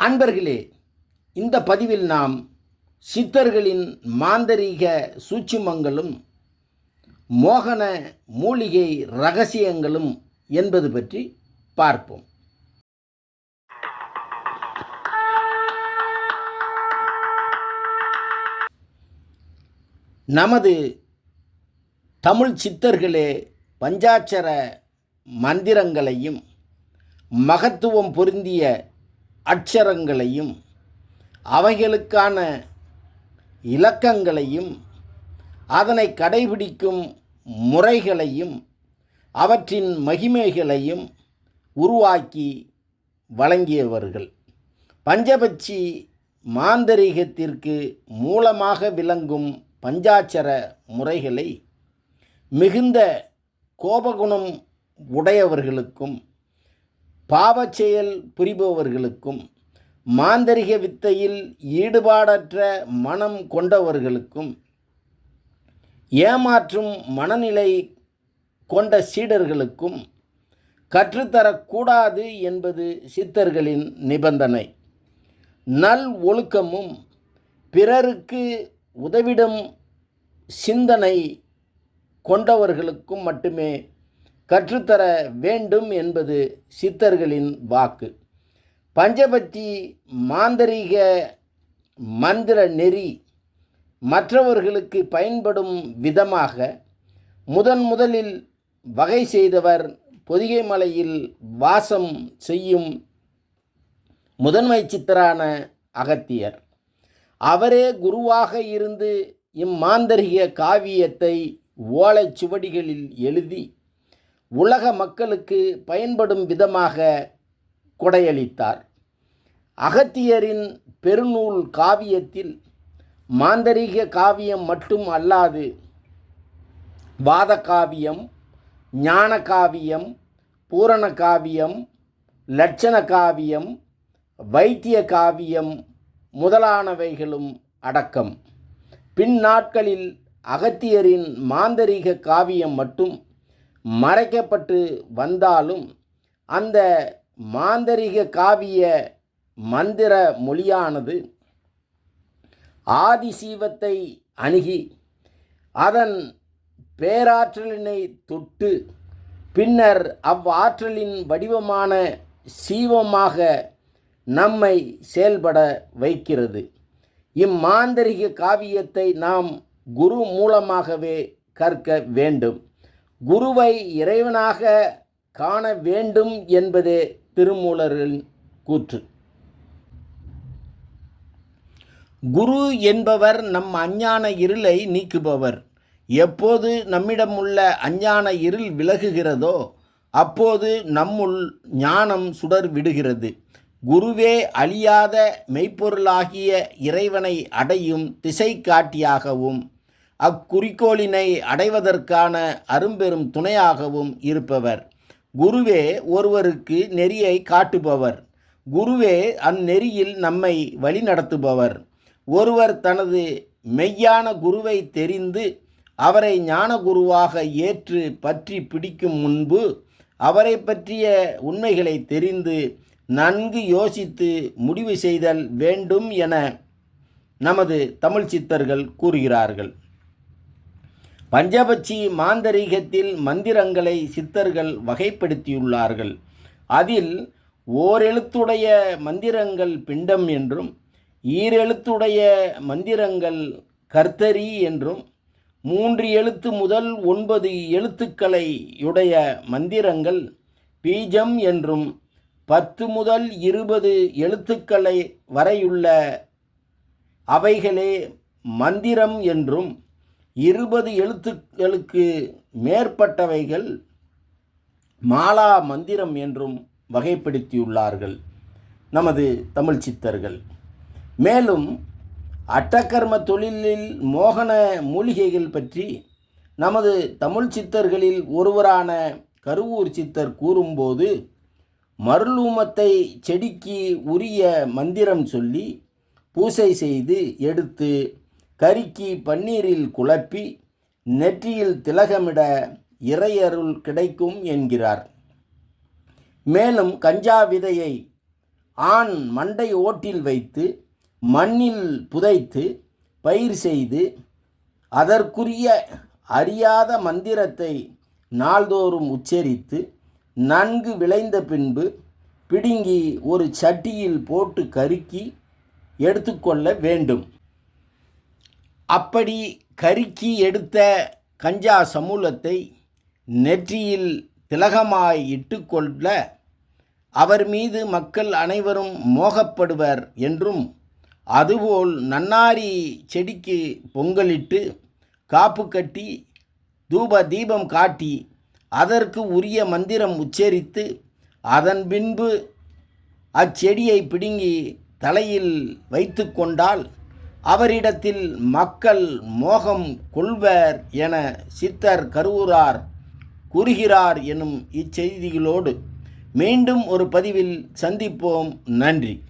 அன்பர்களே இந்த பதிவில் நாம் சித்தர்களின் மாந்தரீக சூட்சுமங்களும் மோகன மூலிகை ரகசியங்களும் என்பது பற்றி பார்ப்போம். நமது தமிழ் சித்தர்களே பஞ்சாட்சர மந்திரங்களையும் மகத்துவம் பொருந்திய அட்சரங்களையும் அவைகளுக்கான இலக்கங்களையும் அதனை கடைபிடிக்கும் முறைகளையும் அவற்றின் மகிமைகளையும் உருவாக்கி வழங்கியவர்கள். பஞ்சபட்சி மாந்தரீகத்திற்கு மூலமாக விளங்கும் பஞ்சாட்சர முறைகளை மிகுந்த கோபகுணம் உடையவர்களுக்கும் பாவச்செயல் புரிபவர்களுக்கும் மாந்தரிக வித்தையில் ஈடுபாடற்ற மனம் கொண்டவர்களுக்கும் ஏமாற்றும் மனநிலை கொண்ட சீடர்களுக்கும் கற்றுத்தரக்கூடாது என்பது சித்தர்களின் நிபந்தனை. நல் ஒழுக்கமும் பிறருக்கு உதவிடும் சிந்தனை கொண்டவர்களுக்கும் மட்டுமே கற்றுத்தர வேண்டும் என்பது சித்தர்களின் வாக்கு. பஞ்சபத்தி மாந்தரீக மந்திர நெறி மற்றவர்களுக்கு பயன்படும் விதமாக முதன் முதலில் வகை செய்தவர் பொதிகை மலையில் வாசம் செய்யும் முதன்மை சித்தரான அகத்தியர். அவரே குருவாக இருந்து இம்மாந்தரிக காவியத்தை ஓலைச் சுவடிகளில் எழுதி உலக மக்களுக்கு பயன்படும் விதமாக கொடையளித்தார். அகத்தியரின் பெருநூல் காவியத்தில் மாந்தரீக காவியம் மட்டும் அல்லாது வாத காவியம் ஞான காவியம் பூரண காவியம் லட்சண காவியம் வைத்திய காவியம் முதலானவைகளும் அடக்கம். பின் நாட்களில் அகத்தியரின் மாந்தரீக காவியம் மட்டும் மறைக்கப்பட்டு வந்தாலும் அந்த மாந்தரிக காவிய மந்திர மொழியானது ஆதிசீவத்தை அணுகி அதன் பேராற்றலினை தொட்டு பின்னர் அவ்வாற்றலின் வடிவமான சீவமாக நம்மை செயல்பட வைக்கிறது. இம்மாந்தரிக காவியத்தை நாம் குரு மூலமாகவே கற்க வேண்டும். குருவை இறைவனாக காண வேண்டும் என்பதே திருமூலரின் கூற்று. குரு என்பவர் நம் அஞ்ஞான இருளை நீக்குபவர். எப்போது நம்மிடமுள்ள அஞ்ஞான இருள் விலகுகிறதோ அப்போது நம்முள் ஞானம் சுடர் விடுகிறது குருவே அழியாத மெய்ப்பொருளாகிய இறைவனை அடையும் திசை காட்டியாகவும் அக்குறிக்கோளினை அடைவதற்கான அரும்பெரும் துணையாகவும் இருப்பவர். குருவே ஒருவருக்கு நெறியை காட்டுபவர். குருவே அந்நெறியில் நம்மை வழிநடத்துபவர். ஒருவர் தனது மெய்யான குருவை தெரிந்து அவரை ஞான குருவாக ஏற்று பற்றி பிடிக்கும் முன்பு அவரை பற்றிய உண்மைகளை தெரிந்து நன்கு யோசித்து முடிவு செய்தல் வேண்டும் என நமது தமிழ் சித்தர்கள் கூறுகிறார்கள். பஞ்சபட்சி மாந்தரீகத்தில் மந்திரங்களை சித்தர்கள் வகைப்படுத்தியுள்ளார்கள். அதில் ஓரெழுத்துடைய மந்திரங்கள் பிண்டம் என்றும் ஈரெழுத்துடைய மந்திரங்கள் கர்த்தரி என்றும் மூன்று எழுத்து முதல் ஒன்பது எழுத்துக்களை உடைய மந்திரங்கள் பீஜம் என்றும் பத்து முதல் இருபது எழுத்துக்களை வரையுள்ள அவைகளே மந்திரம் என்றும் இருபது எழுத்துக்களுக்கு மேற்பட்டவைகள் மாலா மந்திரம் என்றும் வகைப்படுத்தியுள்ளார்கள். நமது தமிழ் சித்தர்கள். மேலும் அட்டக்கர்ம தொழிலில் மோகன மூலிகைகள் பற்றி நமது தமிழ் சித்தர்களில் ஒருவரான கருவூர் சித்தர் கூறும்போது மருளூமத்தை செடிக்கு உரிய மந்திரம் சொல்லி பூசை செய்து எடுத்து கருக்கி பன்னீரில் குழப்பி நெற்றியில் திலகமிட இறையருள் கிடைக்கும் என்கிறார். மேலும் கஞ்சா விதையை ஆண் மண்டை ஓட்டில் வைத்து மண்ணில் புதைத்து பயிர் செய்து அதற்குரிய அறியாத மந்திரத்தை நாள்தோறும் உச்சரித்து நன்கு விளைந்த பின்பு பிடுங்கி ஒரு சட்டியில் போட்டு கருக்கி எடுத்துக்கொள்ள வேண்டும். அப்படி கருக்கி எடுத்த கஞ்சா சமூலத்தை நெற்றியில் திலகமாய் இட்டுக்கொள்ள அவர் மீது மக்கள் அனைவரும் மோகப்படுவர் என்றும் அதுபோல் நன்னாரி செடிக்கு பொங்கலிட்டு காப்பு கட்டி தூப தீபம் காட்டி அதற்கு உரிய மந்திரம் உச்சரித்து அதன் பின்பு அச்செடியை பிடுங்கி தலையில் வைத்து கொண்டால் அவரிடத்தில் மக்கள் மோகம் கொள்வர் என சித்தர் கருவூரார் கூறுகிறார் எனும் இச்செய்திகளோடு மீண்டும் ஒரு பதிவில் சந்திப்போம். நன்றி.